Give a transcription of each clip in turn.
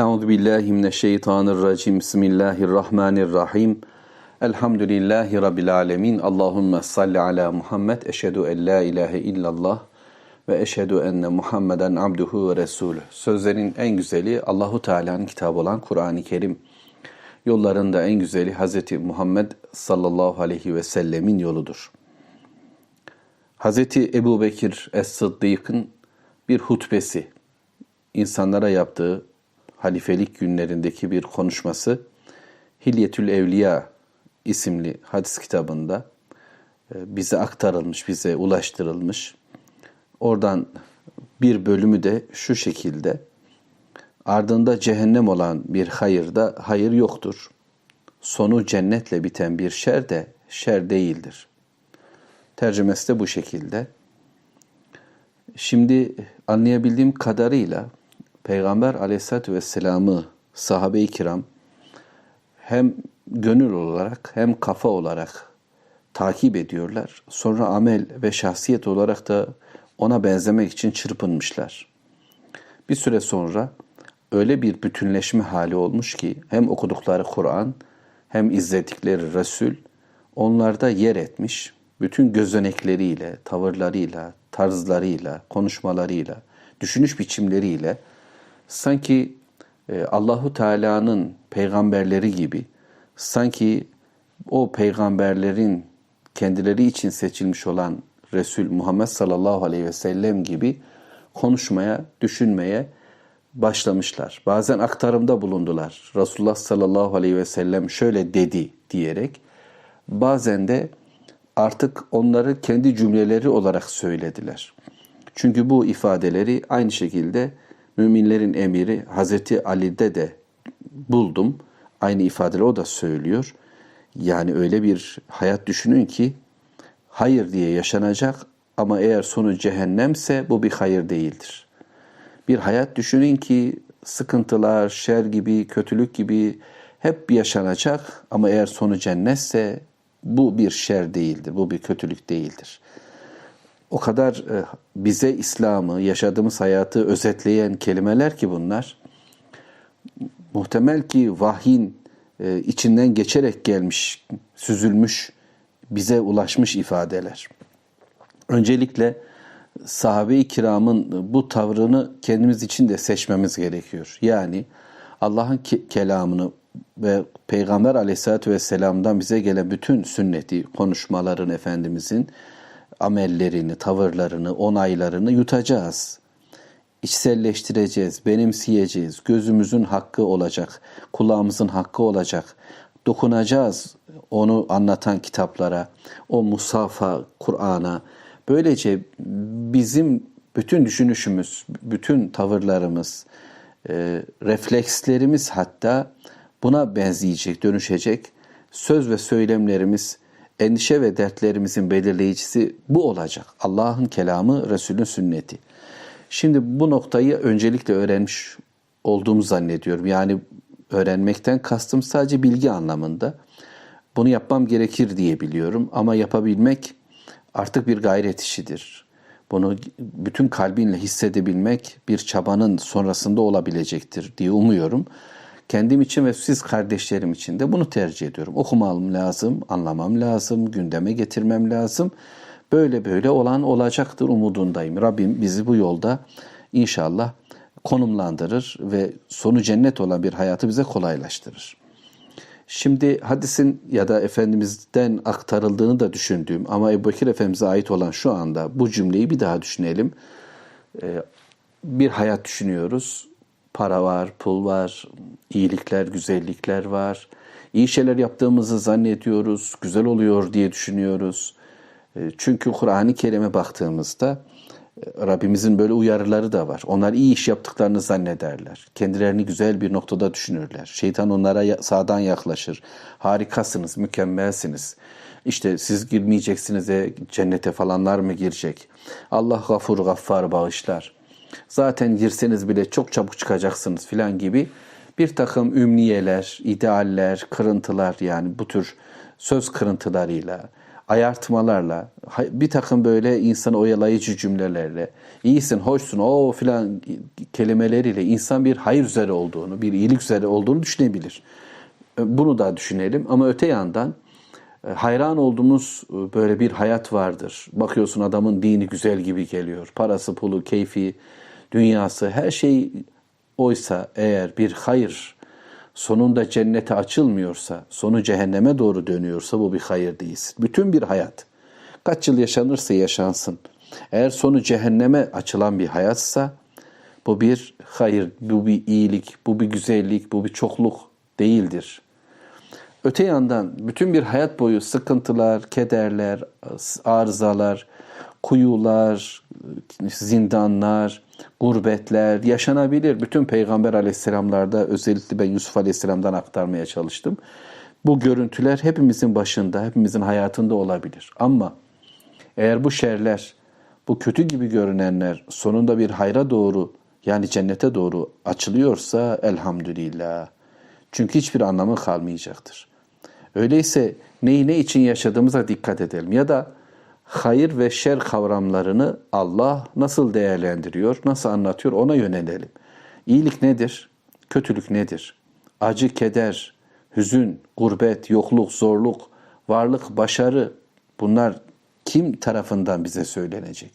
Euzu billahi mineşşeytanirracim. Bismillahirrahmanirrahim. Elhamdülillahi rabbil alamin. Allahumme salli ala Muhammed. Eşhedü en la ilahe illallah ve eşhedü enne Muhammeden abduhu ve resulü. Sözlerin en güzeli Allahu Teala'nın kitabı olan Kur'an-ı Kerim. Yollarında en güzeli Hz. Muhammed sallallahu aleyhi ve sellemin yoludur. Hz. Ebu Bekir Es-Sıddık'ın bir hutbesi, insanlara yaptığı halifelik günlerindeki bir konuşması Hilyetül Evliya isimli hadis kitabında e, bize aktarılmış, bize ulaştırılmış. Oradan bir bölümü de şu şekilde ardında cehennem olan bir hayırda hayır yoktur. Sonu cennetle biten bir şer de şer değildir. Tercümesi de bu şekilde. Şimdi anlayabildiğim kadarıyla Peygamber aleyhissalatü vesselam'ı sahabe-i kiram hem gönül olarak hem kafa olarak takip ediyorlar. Sonra amel ve şahsiyet olarak da ona benzemek için çırpınmışlar. Bir süre sonra öyle bir bütünleşme hali olmuş ki hem okudukları Kur'an hem izledikleri Resul onlarda yer etmiş. Bütün gözenekleriyle, tavırlarıyla, tarzlarıyla, konuşmalarıyla, düşünüş biçimleriyle sanki e, Allahu Teala'nın peygamberleri gibi sanki o peygamberlerin kendileri için seçilmiş olan Resul Muhammed sallallahu aleyhi ve sellem gibi konuşmaya, düşünmeye başlamışlar. Bazen aktarımda bulundular. Resulullah sallallahu aleyhi ve sellem şöyle dedi diyerek. Bazen de artık onları kendi cümleleri olarak söylediler. Çünkü bu ifadeleri aynı şekilde müminlerin emiri Hazreti Ali'de de buldum. Aynı ifadeleri o da söylüyor. Yani öyle bir hayat düşünün ki hayır diye yaşanacak ama eğer sonu cehennemse bu bir hayır değildir. Bir hayat düşünün ki sıkıntılar, şer gibi, kötülük gibi hep yaşanacak ama eğer sonu cennetse bu bir şer değildir, bu bir kötülük değildir. O kadar e, bize İslam'ı, yaşadığımız hayatı özetleyen kelimeler ki bunlar. Muhtemel ki vahyin e, içinden geçerek gelmiş, süzülmüş, bize ulaşmış ifadeler. Öncelikle sahabe-i kiramın bu tavrını kendimiz için de seçmemiz gerekiyor. Yani Allah'ın ke- kelamını ve Peygamber aleyhissalatü vesselam'dan bize gelen bütün sünneti, konuşmaların Efendimizin amellerini, tavırlarını, onaylarını yutacağız. İçselleştireceğiz, benimseyeceğiz. Gözümüzün hakkı olacak, kulağımızın hakkı olacak. Dokunacağız onu anlatan kitaplara, o Musaf'a, Kur'an'a. Böylece bizim bütün düşünüşümüz, bütün tavırlarımız, e, reflekslerimiz hatta buna benzeyecek, dönüşecek. Söz ve söylemlerimiz, endişe ve dertlerimizin belirleyicisi bu olacak. Allah'ın kelamı, Resulün sünneti. Şimdi bu noktayı öncelikle öğrenmiş olduğumu zannediyorum. Yani öğrenmekten kastım sadece bilgi anlamında. Bunu yapmam gerekir diye biliyorum ama yapabilmek artık bir gayret işidir. Bunu bütün kalbinle hissedebilmek bir çabanın sonrasında olabilecektir diye umuyorum. Kendim için ve siz kardeşlerim için de bunu tercih ediyorum. Okumam lazım, anlamam lazım, gündeme getirmem lazım. Böyle böyle olan olacaktır umudundayım. Rabbim bizi bu yolda inşallah konumlandırır ve sonu cennet olan bir hayatı bize kolaylaştırır. Şimdi hadisin ya da Efendimiz'den aktarıldığını da düşündüğüm ama Ebu Bekir Efendimiz'e ait olan şu anda bu cümleyi bir daha düşünelim. Ee, bir hayat düşünüyoruz. Para var, pul var, iyilikler, güzellikler var. İyi şeyler yaptığımızı zannediyoruz, güzel oluyor diye düşünüyoruz. Ee, çünkü Kur'an-ı Kerim'e baktığımızda e, Rabbimizin böyle uyarıları da var. Onlar iyi iş yaptıklarını zannederler. Kendilerini güzel bir noktada düşünürler. Şeytan onlara sağdan yaklaşır. Harikasınız, mükemmelsiniz. İşte siz girmeyeceksiniz de cennete falanlar mı girecek? Allah gafur gaffar bağışlar. Zaten girseniz bile çok çabuk çıkacaksınız filan gibi bir takım ümniyeler, idealler, kırıntılar yani bu tür söz kırıntılarıyla, ayartmalarla, bir takım böyle insanı oyalayıcı cümlelerle, iyisin, hoşsun, o filan kelimeleriyle insan bir hayır üzere olduğunu, bir iyilik üzere olduğunu düşünebilir. Bunu da düşünelim ama öte yandan hayran olduğumuz e, böyle bir hayat vardır. Bakıyorsun adamın dini güzel gibi geliyor. Parası, pulu, keyfi, dünyası her şey oysa eğer bir hayır sonunda cennete açılmıyorsa, sonu cehenneme doğru dönüyorsa bu bir hayır değilsin. Bütün bir hayat. Kaç yıl yaşanırsa yaşansın. Eğer sonu cehenneme açılan bir hayatsa bu bir hayır, bu bir iyilik, bu bir güzellik, bu bir çokluk değildir. Öte yandan bütün bir hayat boyu sıkıntılar, kederler, arızalar, kuyular, zindanlar, gurbetler yaşanabilir. Bütün Peygamber aleyhisselamlarda özellikle ben Yusuf aleyhisselamdan aktarmaya çalıştım. Bu görüntüler hepimizin başında, hepimizin hayatında olabilir. Ama eğer bu şerler, bu kötü gibi görünenler sonunda bir hayra doğru yani cennete doğru açılıyorsa elhamdülillah. Çünkü hiçbir anlamı kalmayacaktır. Öyleyse neyi ne için yaşadığımıza dikkat edelim. Ya da hayır ve şer kavramlarını Allah nasıl değerlendiriyor, nasıl anlatıyor ona yönelelim. İyilik nedir? Kötülük nedir? Acı, keder, hüzün, gurbet, yokluk, zorluk, varlık, başarı bunlar kim tarafından bize söylenecek?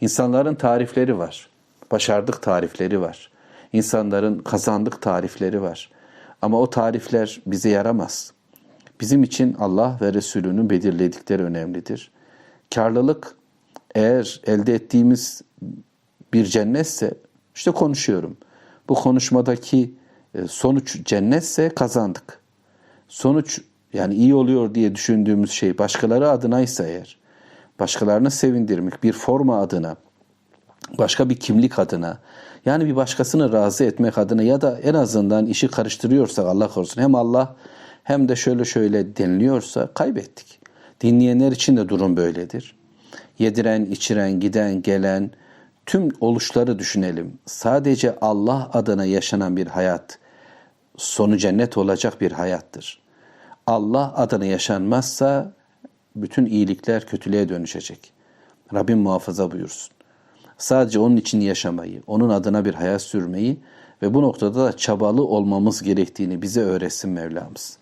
İnsanların tarifleri var. Başardık tarifleri var. İnsanların kazandık tarifleri var. Ama o tarifler bize yaramaz. Bizim için Allah ve Resulünün belirledikleri önemlidir. Karlılık eğer elde ettiğimiz bir cennetse işte konuşuyorum. Bu konuşmadaki e, sonuç cennetse kazandık. Sonuç yani iyi oluyor diye düşündüğümüz şey başkaları adınaysa eğer, başkalarını sevindirmek bir forma adına, başka bir kimlik adına, yani bir başkasını razı etmek adına ya da en azından işi karıştırıyorsak Allah korusun hem Allah hem de şöyle şöyle deniliyorsa kaybettik. Dinleyenler için de durum böyledir. Yediren, içiren, giden, gelen tüm oluşları düşünelim. Sadece Allah adına yaşanan bir hayat sonu cennet olacak bir hayattır. Allah adına yaşanmazsa bütün iyilikler kötülüğe dönüşecek. Rabbim muhafaza buyursun. Sadece onun için yaşamayı, onun adına bir hayat sürmeyi ve bu noktada da çabalı olmamız gerektiğini bize öğretsin Mevlamız.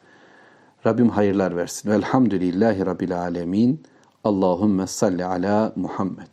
Rabbim hayırlar versin. Velhamdülillahi Rabbil alemin. Allahümme salli ala Muhammed.